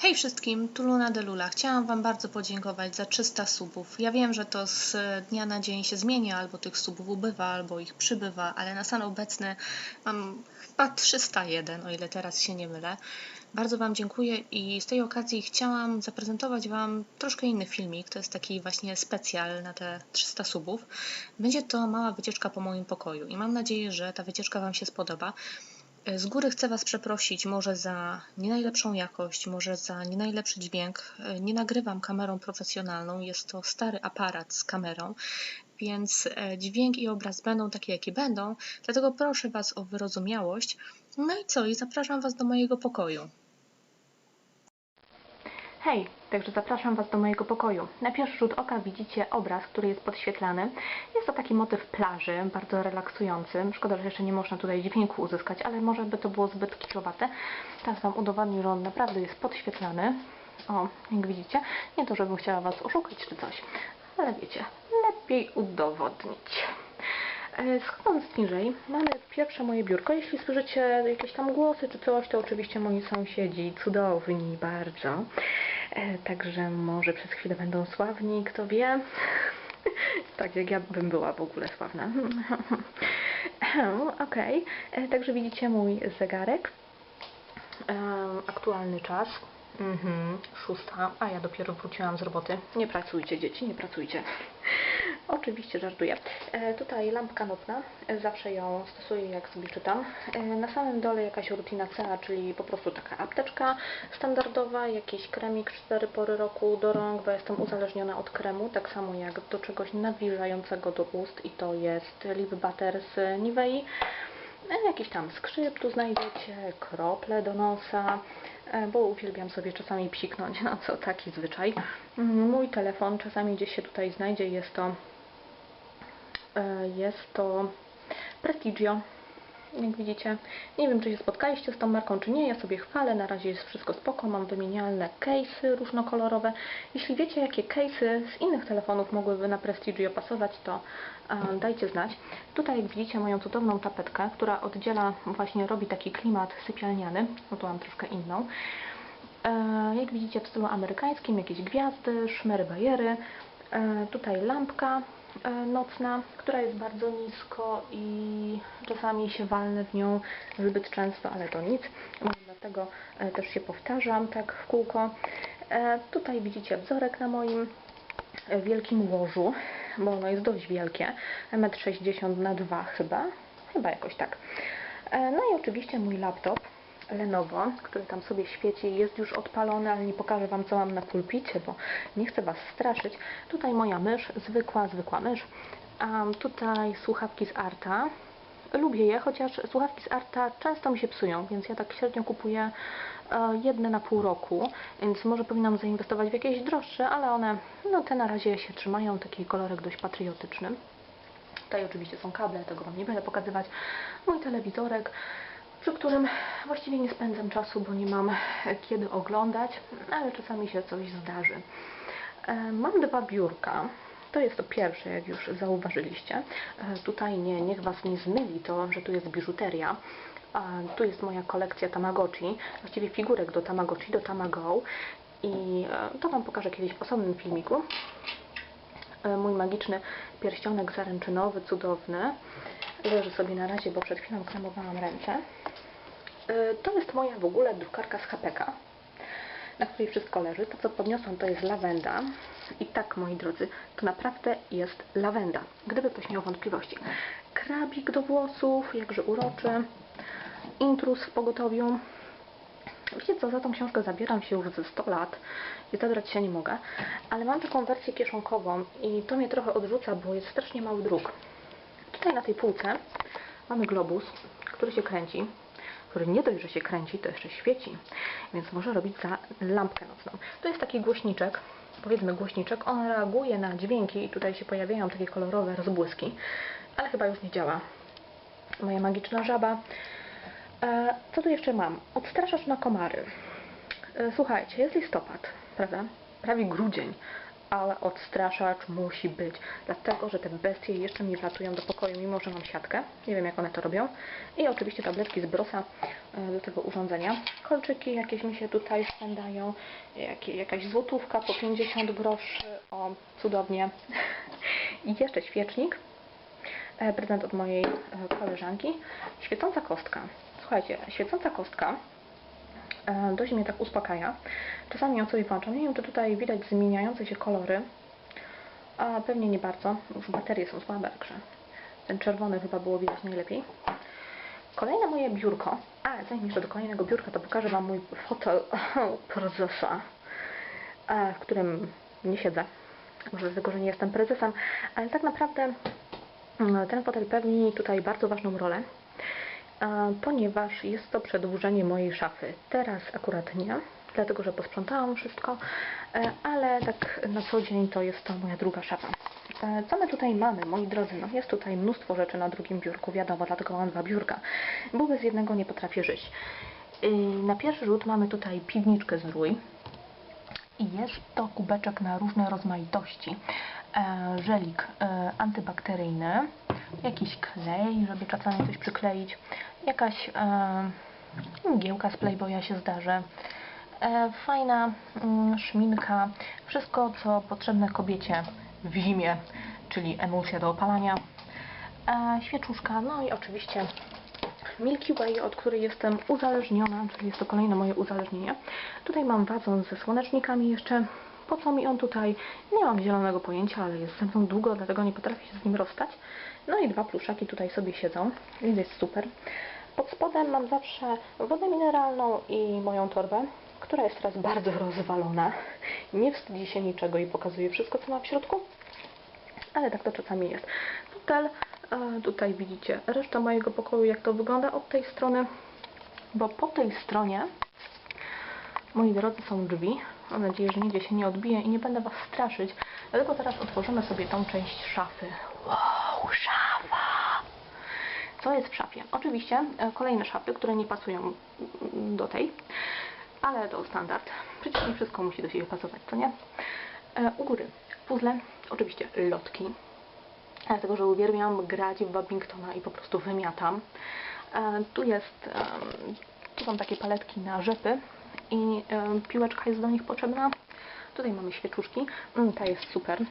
Hej wszystkim, tu Luna Delula. Chciałam Wam bardzo podziękować za 300 subów. Ja wiem, że to z dnia na dzień się zmienia, albo tych subów ubywa, albo ich przybywa, ale na stan obecny mam chyba 301, o ile teraz się nie mylę. Bardzo Wam dziękuję i z tej okazji chciałam zaprezentować Wam troszkę inny filmik. To jest taki właśnie specjal na te 300 subów. Będzie to mała wycieczka po moim pokoju i mam nadzieję, że ta wycieczka Wam się spodoba. Z góry chcę Was przeprosić może za nie najlepszą jakość, może za nie najlepszy dźwięk. Nie nagrywam kamerą profesjonalną, jest to stary aparat z kamerą, więc e, dźwięk i obraz będą takie, jakie będą, dlatego proszę Was o wyrozumiałość. No i co? I zapraszam Was do mojego pokoju. Hej, także zapraszam Was do mojego pokoju. Na pierwszy rzut oka widzicie obraz, który jest podświetlany. Jest to taki motyw plaży, bardzo relaksujący. Szkoda, że jeszcze nie można tutaj dźwięku uzyskać, ale może by to było zbyt kiczowate. Teraz Wam udowodnię, że on naprawdę jest podświetlany. O, jak widzicie, nie to, żebym chciała Was oszukać czy coś, ale wiecie, lepiej udowodnić. E, Schodząc niżej, mamy pierwsze moje biurko. Jeśli słyszycie jakieś tam głosy czy coś, to oczywiście moi sąsiedzi, cudowni bardzo. E, Także może przez chwilę będą sławni, kto wie. Tak jak ja bym była w ogóle sławna. Okej, E, także widzicie mój zegarek. Em, aktualny czas. Mhm, szósta, a ja dopiero wróciłam z roboty. Nie pracujcie, dzieci, nie pracujcie. Oczywiście żartuję. E, tutaj lampka nocna, e, zawsze ją stosuję jak sobie czytam. E, na samym dole jakaś rutina CA, czyli po prostu taka apteczka standardowa, jakiś kremik 4 pory roku do rąk, bo jestem uzależniona od kremu, tak samo jak do czegoś nawilżającego do ust i to jest lip butter z Nivei. Jakiś tam skrzyp tu znajdziecie, krople do nosa, bo uwielbiam sobie czasami psiknąć, no co taki zwyczaj. Mm, Mój telefon czasami gdzieś się tutaj znajdzie, jest to jest to Prestigio. Jak widzicie, nie wiem czy się spotkaliście z tą marką czy nie, ja sobie chwalę, na razie jest wszystko spoko, mam wymienialne case'y różnokolorowe. Jeśli wiecie jakie case'y z innych telefonów mogłyby na Prestigio pasować, to e, dajcie znać. Tutaj jak widzicie moją cudowną tapetkę, która oddziela, właśnie robi taki klimat sypialniany, no tu mam troszkę inną. E, jak widzicie w stylu amerykańskim jakieś gwiazdy, szmery bajery, e, tutaj lampka e, nocna, która jest bardzo nisko i czasami się walnę w nią zbyt często, ale to nic. Dlatego e, też się powtarzam tak w kółko. E, Tutaj widzicie wzorek na moim e, wielkim łożu, bo ono jest dość wielkie, 1,60 m na 2 chyba, chyba jakoś tak. E, No i oczywiście mój laptop Lenovo, który tam sobie świeci, jest już odpalony, ale nie pokażę Wam co mam na pulpicie, bo nie chcę Was straszyć. Tutaj moja mysz, zwykła, zwykła mysz. Tutaj słuchawki z Arta. Lubię je, chociaż słuchawki z Arta często mi się psują, więc ja tak średnio kupuję e, jedne na pół roku, więc może powinnam zainwestować w jakieś droższe, ale one, no te na razie się trzymają, taki kolorek dość patriotyczny. Tutaj oczywiście są kable, tego Wam nie będę pokazywać. Mój telewizorek, przy którym właściwie nie spędzam czasu, bo nie mam kiedy oglądać, ale czasami się coś zdarzy. E, Mam dwa biurka. To jest to pierwsze, jak już zauważyliście. E, Tutaj nie, niech Was nie zmyli to, że tu jest biżuteria. Tu jest moja kolekcja Tamagotchi, właściwie figurek do Tamagotchi, do Tamago. I e, to Wam pokażę kiedyś w osobnym filmiku. E, Mój magiczny pierścionek zaręczynowy, cudowny. Leży sobie na razie, bo przed chwilą kremowałam ręce. E, To jest moja w ogóle drukarka z HPK, na której wszystko leży. To, co podniosłam, to jest lawenda. I tak, moi drodzy, to naprawdę jest lawenda. Gdyby ktoś miał wątpliwości. Krabik do włosów, jakże uroczy. Intrus w pogotowiu. Wiecie co, za tą książkę zabieram się już ze 100 lat i zabrać się nie mogę, ale mam taką wersję kieszonkową i to mnie trochę odrzuca, bo jest strasznie mały druk. Tutaj na tej półce mamy globus, który się kręci, który nie dość, że się kręci, to jeszcze świeci, więc może robić za lampkę nocną. To jest taki głośniczek, powiedzmy głośniczek, on reaguje na dźwięki i tutaj się pojawiają takie kolorowe rozbłyski, ale chyba już nie działa. Moja magiczna żaba. E, Co tu jeszcze mam? Odstraszacz na komary. E, Słuchajcie, jest listopad, prawda? Prawie grudzień, ale odstraszacz musi być, dlatego że te bestie jeszcze mi wlatują do pokoju, mimo że mam siatkę. Nie wiem, jak one to robią. I oczywiście tabletki z brosa, e, do tego urządzenia. Kolczyki jakieś mi się tutaj spędają, jakaś złotówka po 50 groszy, o cudownie. I jeszcze świecznik, e, prezent od mojej e, koleżanki. Świecąca kostka. Słuchajcie, świecąca kostka dość mnie tak uspokaja. Czasami ją sobie włączam. Nie wiem, czy tutaj widać zmieniające się kolory. A pewnie nie bardzo. Już baterie są słabe, także ten czerwony chyba było widać najlepiej. Kolejne moje biurko. A, zanim jeszcze do kolejnego biurka, to pokażę Wam mój fotel prezesa, e, w którym nie siedzę. Może dlatego, że nie jestem prezesem, ale tak naprawdę mm, ten fotel pełni tutaj bardzo ważną rolę, e, ponieważ jest to przedłużenie mojej szafy. Teraz akurat nie, dlatego że posprzątałam wszystko, e, ale tak na co dzień to jest to moja druga szafa. E, Co my tutaj mamy, moi drodzy? No jest tutaj mnóstwo rzeczy na drugim biurku, wiadomo, dlatego mam dwa biurka, bo bez jednego nie potrafię żyć. Y, Na pierwszy rzut mamy tutaj piwniczkę z rój i jest to kubeczek na różne rozmaitości. E, Żelik e, antybakteryjny, jakiś klej, żeby czasami coś przykleić, jakaś e, mgiełka z Playboya się zdarzy, fajna mm, szminka, wszystko co potrzebne kobiecie w zimie, czyli emulsja do opalania, świeczuszka, no i oczywiście Milky Way, od której jestem uzależniona, czyli jest to kolejne moje uzależnienie. Tutaj mam wazon ze słonecznikami jeszcze. Po co mi on tutaj? Nie mam zielonego pojęcia, ale jest ze mną długo, dlatego nie potrafię się z nim rozstać. No i dwa pluszaki tutaj sobie siedzą, więc jest super. Pod spodem mam zawsze wodę mineralną i moją torbę, która jest teraz bardzo rozwalona. Nie wstydzi się niczego i pokazuje wszystko, co ma w środku ale tak to czasami jest. Fotel, e, tutaj widzicie reszta mojego pokoju, jak to wygląda od tej strony, bo po tej stronie, moi drodzy, są drzwi. Mam nadzieję, że nigdzie się nie odbije i nie będę Was straszyć. Dlatego teraz otworzymy sobie tą część szafy. Wow, szafa! Co jest w szafie? Oczywiście e, kolejne szafy, które nie pasują do tej, ale to standard. Przecież nie wszystko musi do siebie pasować, co nie? E, U góry puzzle, oczywiście lotki, dlatego że uwielbiam grać w badmintona i po prostu wymiatam. E, Tu jest, tu są takie paletki na rzepy i em, piłeczka jest do nich potrzebna. Tutaj mamy świeczuszki, Mm, ta jest super.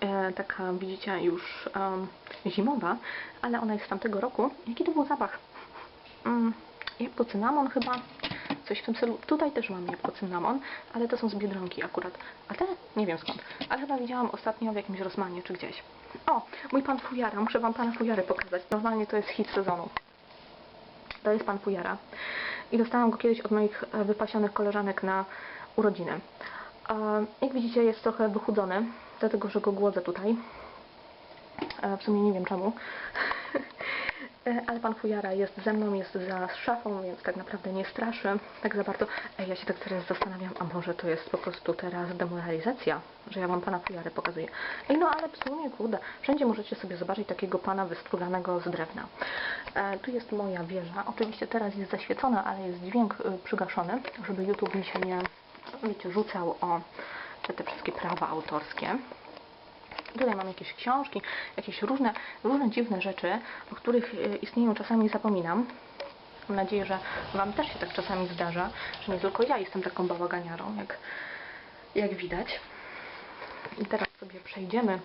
E, Taka widzicie już em, zimowa, ale ona jest z tamtego roku. Jaki to był zapach? Mm, Jabłko cynamon chyba, coś w tym stylu. Tutaj też mam jabłko cynamon, ale to są z Biedronki akurat. A te nie wiem skąd, ale chyba widziałam ostatnio w jakimś Rosmanie czy gdzieś. O, mój pan Fujara, muszę wam pana Fujarę pokazać. Normalnie to jest hit sezonu. To jest pan Fujara. I dostałam go kiedyś od moich e, wypasionych koleżanek na urodziny. E, Jak widzicie jest trochę wychudzony, dlatego że go głodzę tutaj. E, W sumie nie wiem czemu. E, Ale pan Fujara jest ze mną, jest za szafą, więc tak naprawdę nie straszy tak za bardzo. Ej, ja się tak teraz zastanawiam, a może to jest po prostu teraz demoralizacja, że ja wam pana Fujarę pokazuję. Ej, no ale w sumie, kurde, wszędzie możecie sobie zobaczyć takiego pana wystruganego z drewna. E, tu jest moja wieża. Oczywiście teraz jest zaświecona, ale jest dźwięk y, przygaszony, żeby YouTube mi się nie, wiecie, rzucał o te, te wszystkie prawa autorskie. Tutaj mam jakieś książki, jakieś różne, różne dziwne rzeczy, o których e, istnieniu czasami zapominam. Mam nadzieję, że Wam też się tak czasami zdarza, że nie tylko ja jestem taką bałaganiarą, jak, jak widać. I teraz sobie przejdziemy e,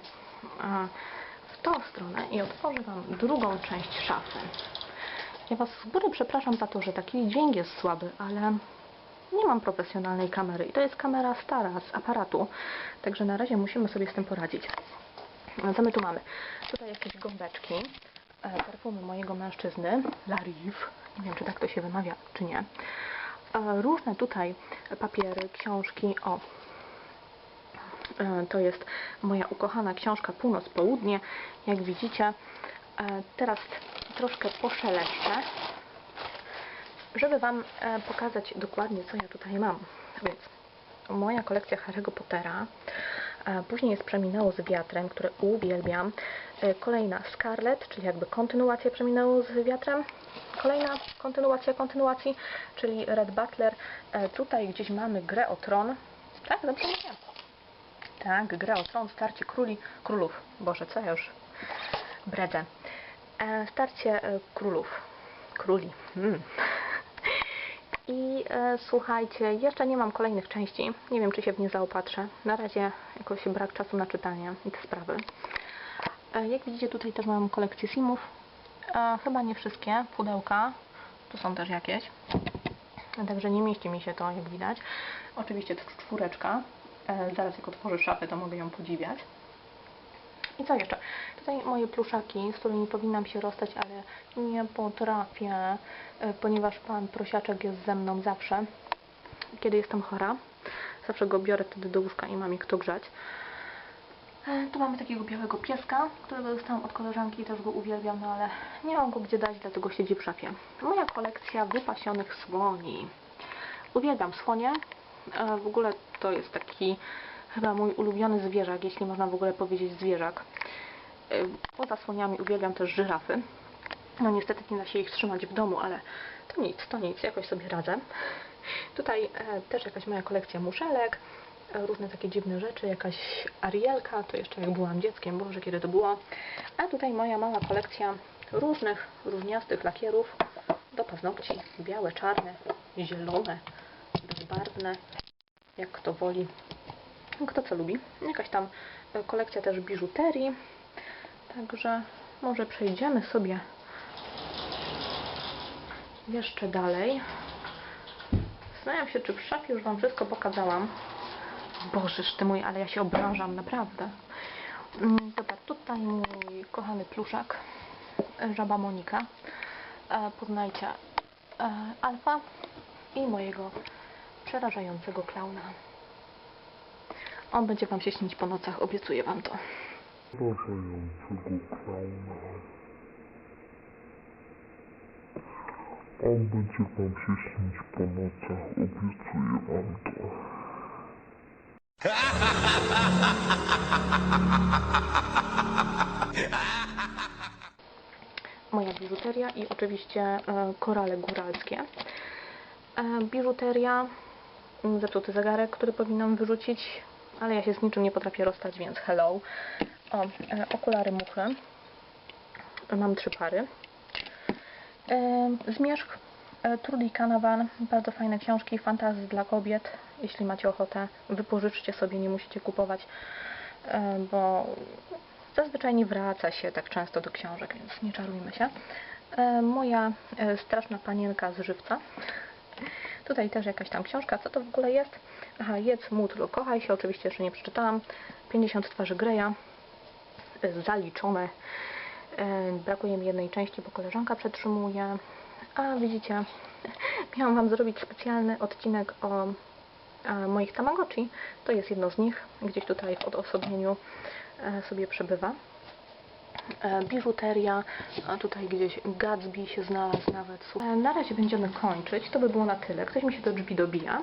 w tą stronę i otworzę Wam drugą część szafy. Ja Was z góry przepraszam za to, że taki dźwięk jest słaby, ale nie mam profesjonalnej kamery i to jest kamera stara z aparatu, także na razie musimy sobie z tym poradzić. No, Co my tu mamy? Tutaj jakieś gąbeczki, e, perfumy mojego mężczyzny, La Rive, nie wiem czy tak to się wymawia, czy nie. E, Różne tutaj papiery, książki, o, E, to jest moja ukochana książka Północ-Południe, jak widzicie. Teraz troszkę poszeleście żeby Wam e, pokazać dokładnie, co ja tutaj mam. Więc moja kolekcja Harry'ego Pottera. E, Później jest Przeminęło z wiatrem, które uwielbiam. E, Kolejna Scarlet, czyli jakby kontynuacja Przeminęło z wiatrem. Kolejna kontynuacja kontynuacji, czyli Red Butler. Tutaj gdzieś mamy Grę o Tron. Tak, dobrze mówię? Tak, Grę o Tron, Starcie Króli, Królów. Boże, co ja już bredzę. Starcie Królów. króli. Mm. I e, słuchajcie, jeszcze nie mam kolejnych części. Nie wiem, czy się w nie zaopatrzę. Na razie jakoś brak czasu na czytanie i te sprawy. E, jak widzicie, tutaj też mam kolekcję simów. E, chyba nie wszystkie pudełka. Tu są też jakieś. Także nie mieści mi się to, jak widać. Oczywiście to czwóreczka. E, zaraz jak otworzę szafę, to mogę ją podziwiać. I co jeszcze? Tutaj moje pluszaki, z którymi powinnam się rozstać, ale nie potrafię, e, ponieważ pan prosiaczek jest ze mną zawsze, kiedy jestem chora. Zawsze go biorę wtedy do łóżka i mam ich kto grzać. E, Tu mamy takiego białego pieska, którego dostałam od koleżanki i też go uwielbiam, no ale nie mam go gdzie dać, dlatego siedzi w szafie. Moja kolekcja wypasionych słoni. Uwielbiam słonie. E, W ogóle to jest taki chyba mój ulubiony zwierzak, jeśli można w ogóle powiedzieć zwierzak. E, Poza słoniami uwielbiam też żyrafy. No niestety nie da się ich trzymać w domu, ale to nic, to nic, jakoś sobie radzę. Tutaj e, też jakaś moja kolekcja muszelek, e, różne takie dziwne rzeczy, jakaś arielka, to jeszcze jak byłam dzieckiem, Boże, kiedy to było. A tutaj moja mała kolekcja różnych, różniastych lakierów do paznokci. Białe, czarne, zielone, bezbarwne, jak kto woli. Kto co lubi. Jakaś tam e, kolekcja też biżuterii. Także może przejdziemy sobie jeszcze dalej. Zastanawiam się, czy w szafie już Wam wszystko pokazałam. Bożyż ty mój, ale ja się obrażam, naprawdę. Mm, Dobra, tutaj mój kochany pluszak, e, żaba Monika. E, Poznajcie Alfa i mojego przerażającego klauna. On będzie Wam się śnić po nocach, obiecuję Wam to. Wrażającego klauna. On będzie wam się śnić po nocach, obiecuję wam to. moja biżuteria i oczywiście e, korale góralskie. E, biżuteria, m, zepsuty zegarek, który powinnam wyrzucić, ale ja się z niczym nie potrafię rozstać, więc hello. O, e, okulary muchy. Mam trzy pary. E, zmierzch e, Trudy Canavan, bardzo fajne książki, fantazy dla kobiet. Jeśli macie ochotę, wypożyczcie sobie, nie musicie kupować, bo zazwyczaj nie wraca się tak często do książek, więc nie czarujmy się. Moja straszna panienka z żywca. Tutaj też jakaś tam książka. Co to w ogóle jest? Aha, jedz, módl, kochaj się. Oczywiście jeszcze nie przeczytałam. 50 twarzy Greya. E, Zaliczone. E, Brakuje mi jednej części, bo koleżanka przetrzymuje. A widzicie, miałam Wam zrobić specjalny odcinek o e, moich Tamagotchi. To jest jedno z nich. Gdzieś tutaj w odosobnieniu sobie przebywa. Biżuteria, a tutaj gdzieś Gatsby się znalazł nawet. Na razie będziemy kończyć. To by było na tyle. Ktoś mi się do drzwi dobija.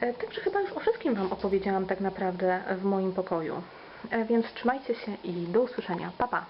E, Także chyba już o wszystkim Wam opowiedziałam tak naprawdę w moim pokoju. E, Więc trzymajcie się i do usłyszenia. Pa, pa!